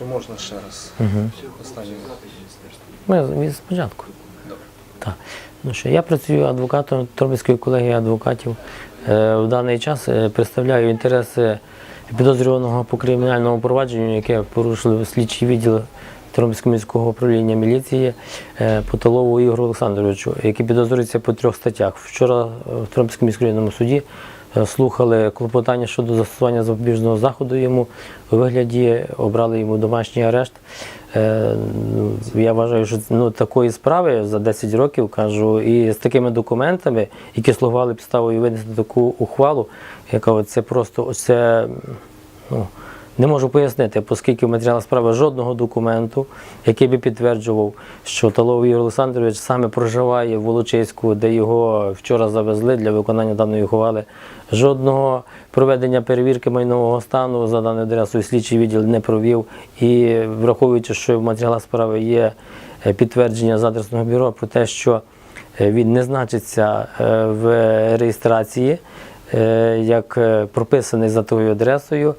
Якщо можна ще раз. Угу. Останнє. Ми від спочатку. Добре. Так. Ну що, я працюю адвокатом Тернопільської колегії адвокатів. Е, В даний час е, представляю інтереси підозрюваного по кримінальному провадженню, яке порушили слідчий відділ Тернопільського міського управління міліції е, Потолову Ігору Олександровичу, який підозрюється по трьох статтях. Вчора в Тернопільському міськрайонному суді слухали клопотання щодо застосування запобіжного заходу йому у вигляді обрали йому домашній арешт. Е, ну, Я вважаю, що ну, такої справи за 10 років кажу, і з такими документами, які слугували підставою винести таку ухвалу, яка це просто це. ну, не можу пояснити, оскільки в матеріалах справи жодного документу, який би підтверджував, що Талов Ігор Олександрович саме проживає в Волочиську, де його вчора завезли для виконання даної ухвали. Жодного проведення перевірки майнового стану за даною адресою слідчий відділ не провів. І враховуючи, що в матеріалах справи є е, підтвердження з адресного бюро про те, що е, він не значиться е, в реєстрації, як прописаний за тою адресою.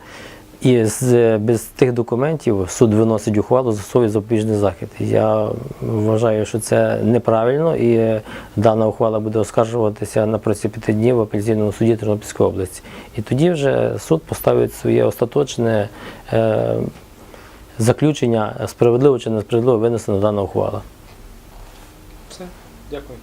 І з, без тих документів суд виносить ухвалу за свій запобіжний захід. Я вважаю, що це неправильно, і дана ухвала буде оскаржуватися на протязі п'яти днів в апеляційному суді Тернопільської області. І тоді вже суд поставить своє остаточне е, заключення, справедливо чи несправедливо винесена дана ухвала. Все. Дякую.